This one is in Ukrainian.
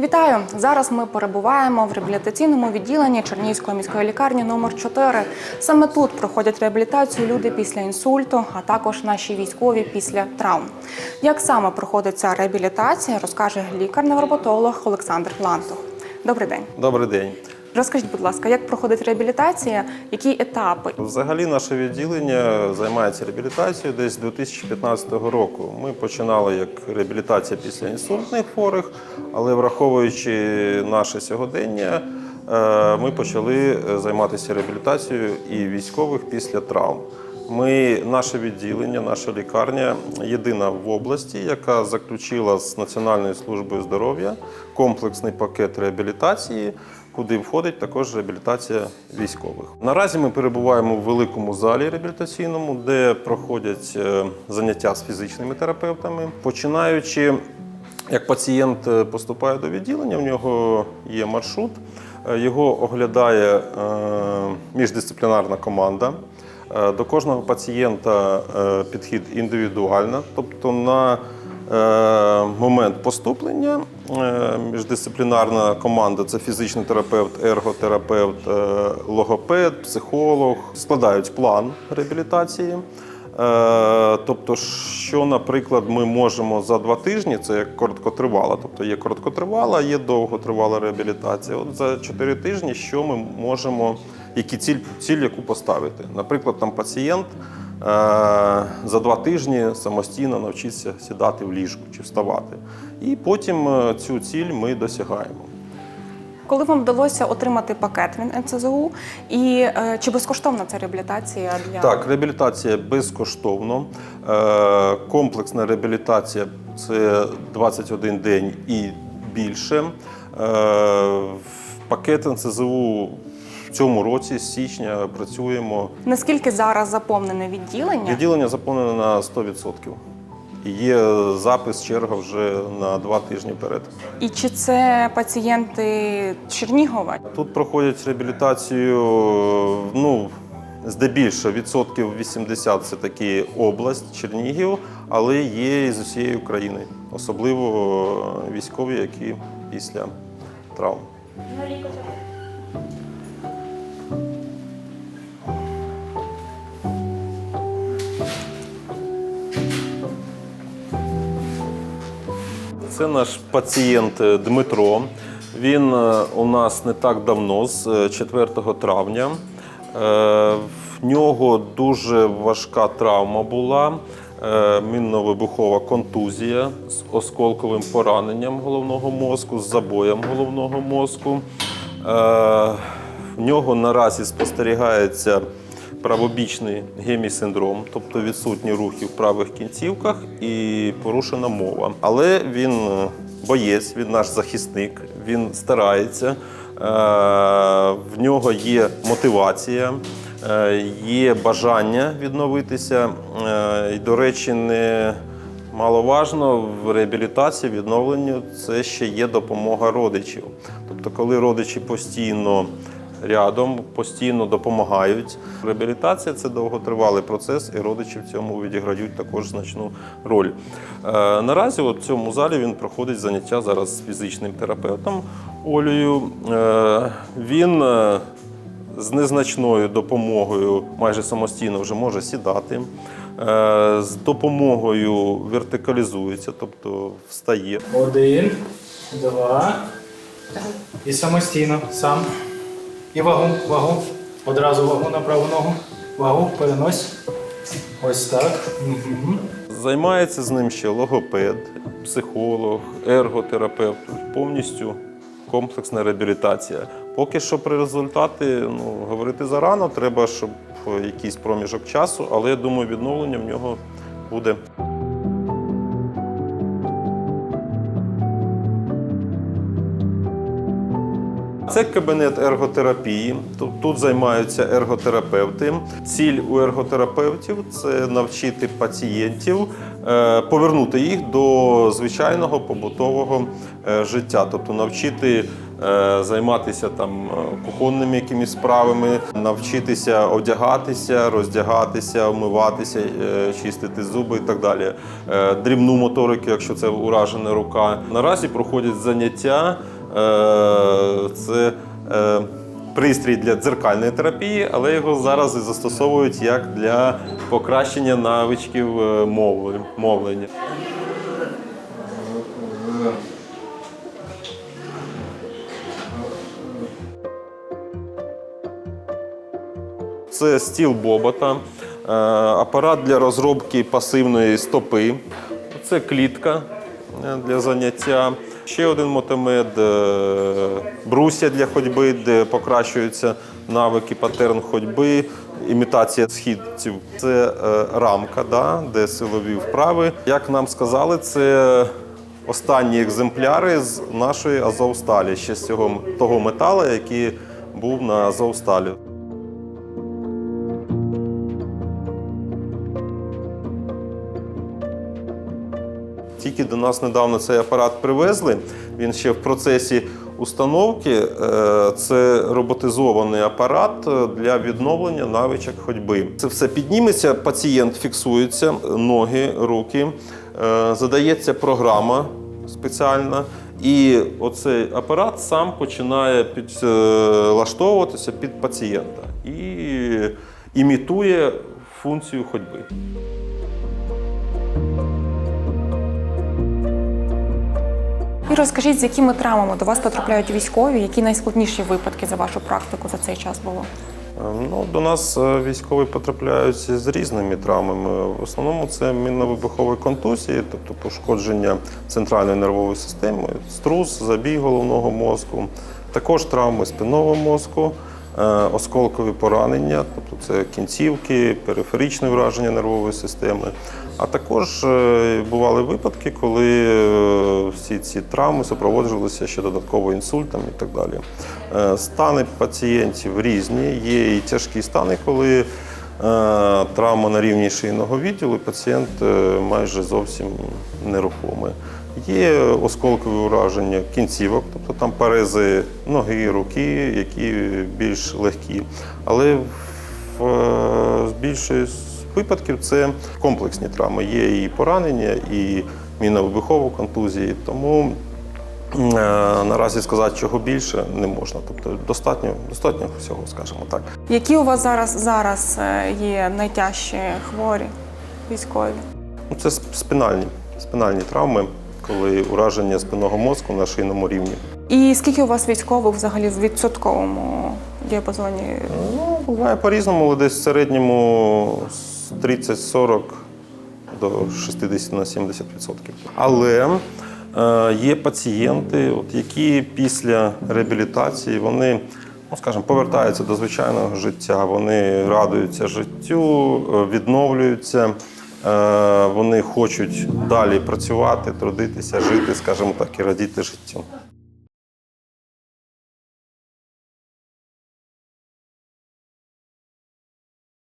Вітаю! Зараз ми перебуваємо в реабілітаційному відділенні Чернігівської міської лікарні номер 4 Саме тут проходять реабілітацію люди після інсульту, а також наші військові після травм. Як саме проходить ця реабілітація, розкаже лікар-невропатолог Олександр Лантух. Добрий день. Добрий день. Розкажіть, будь ласка, як проходить реабілітація, які етапи? Взагалі наше відділення займається реабілітацією десь з 2015 року. Ми починали як реабілітація після інсультних хворих, але враховуючи наше сьогодення, е, ми почали займатися реабілітацією і військових після травм. Ми, наше відділення, наша лікарня єдина в області, яка заключила з Національною службою здоров'я комплексний пакет реабілітації, куди входить також реабілітація військових. Наразі ми перебуваємо в великому залі реабілітаційному, де проходять е, заняття з фізичними терапевтами, починаючи. Як пацієнт е, поступає до відділення, в нього є маршрут, е, його оглядає міждисциплінарна команда. До кожного пацієнта підхід індивідуально, тобто на момент поступлення е, міждисциплінарна команда це фізичний терапевт, ерготерапевт, е, логопед, психолог, складають план реабілітації. Е, Тобто, що, наприклад, ми можемо за два тижні, це як короткотривала, тобто є короткотривала, є довготривала реабілітація. От за чотири тижні, що ми можемо, які ціль, ціль яку поставити. Наприклад, там пацієнт е, за два тижні самостійно навчиться сідати в ліжку чи вставати. І потім е, цю ціль ми досягаємо. Коли вам вдалося отримати пакет від НЦЗУ, і е, чи безкоштовна ця реабілітація для Так, реабілітація безкоштовно. Е, Комплексна реабілітація це 21 день і більше. Е, Пакет НСЗУ в цьому році, з січня, працюємо. наскільки зараз заповнене відділення? Відділення заповнене на 100%. І є запис, черга вже на два тижні вперед. І чи це пацієнти Чернігова? Тут проходять реабілітацію, ну, здебільшого відсотків 80 це таки область, Чернігів, але є і з усієї України, особливо військові, які після травм. Це наш пацієнт е, Дмитро. Він е, у нас не так давно, з е, 4 травня. Е, В нього дуже важка травма була. Мінно-вибухова контузія з осколковим пораненням головного мозку, з забоєм головного мозку. В нього наразі спостерігається правобічний гемісиндром, тобто відсутні рухи в правих кінцівках і порушена мова. Але він е, боєць, він наш захисник, він старається. Е, В нього є мотивація, е, є бажання відновитися. І, до речі, не Маловажно в реабілітації, відновленню це ще є допомога родичів. Тобто, коли родичі постійно рядом, постійно допомагають. Реабілітація це довготривалий процес, і родичі в цьому відіграють також значну роль. Е, наразі в цьому залі він проходить заняття зараз з фізичним терапевтом Олею. Е, він е, з незначною допомогою майже самостійно вже може сідати. З допомогою вертикалізується, тобто встає. Один, два. І самостійно. Сам. І вагу, вагу. Одразу вагу на праву ногу. Вагу, перенось. Ось так. Займається з ним ще логопед, психолог, ерготерапевт, повністю комплексна реабілітація. Поки що про результати ну, говорити зарано, треба, щоб якийсь проміжок часу, але я думаю, відновлення в нього буде. Це кабінет ерготерапії. Тут, займаються ерготерапевти. Ціль у ерготерапевтів це навчити пацієнтів е, повернути їх до звичайного побутового е, життя, тобто навчити е, займатися там кухонними якимись справами, навчитися одягатися, роздягатися, вмиватися, чистити зуби і так далі. Дрібну моторику, якщо це уражена рука. Наразі проходять заняття. Е, Це е, пристрій для дзеркальної терапії, але його зараз і застосовують як для покращення навичків е, мовлення. Це стіл Бобота, апарат для розробки пасивної стопи. Це клітка для заняття. Ще один мотомед, е, брусья для ходьби, де покращуються навики, патерн ходьби, імітація східців. Це е, рамка, да, де силові вправи. Як нам сказали, це останні екземпляри з нашої Азовсталі, ще з цього того металу, який був на Азовсталі. Тільки до нас недавно цей апарат привезли. Він ще в процесі установки. Е, Це роботизований апарат е, для відновлення навичок ходьби. Це все підніметься, пацієнт фіксується, ноги, руки, е, задається програма спеціальна. І оцей апарат сам починає підлаштовуватися під пацієнта і імітує функцію ходьби. І розкажіть, з якими травмами до вас потрапляють військові, які найскладніші випадки за вашу практику за цей час було? Е, Ну, до нас е, військові потрапляють з різними травмами. В основному це мінно-вибухові контузії, тобто пошкодження центральної нервової системи, струс, забій головного мозку, також травми спинного мозку, осколкові поранення, тобто це кінцівки, периферичне враження нервової системи. А також е, бували випадки, коли е, всі ці травми супроводжувалися ще додатково інсультом і так далі. Е, Стани пацієнтів різні. Є і тяжкі стани, коли е, травма на рівні шийного відділу, і пацієнт е, майже зовсім нерухомий. Є осколкові ураження кінцівок, тобто там парези ноги, руки, які більш легкі. Але в е, більшості випадків це комплексні травми. Є і поранення, і мінно-вибухові контузії. Тому е, наразі сказати, чого більше не можна. Тобто достатньо, достатньо всього, скажімо так. Які у вас зараз зараз е, є найтяжчі хворі військові? Ну, Це сп- спинальні, спинальні травми, коли ураження спинного мозку на шийному рівні. І скільки у вас військових взагалі в відсотковому діапазоні? Ну, буває по-різному, але десь в середньому з 30-40 до 60 на 70%. Але е, є пацієнти, от, які після реабілітації вони, ну, скажімо, повертаються до звичайного життя, вони радуються життю, е, відновлюються. Е, Вони хочуть далі працювати, трудитися, жити, скажімо так, і радіти життю.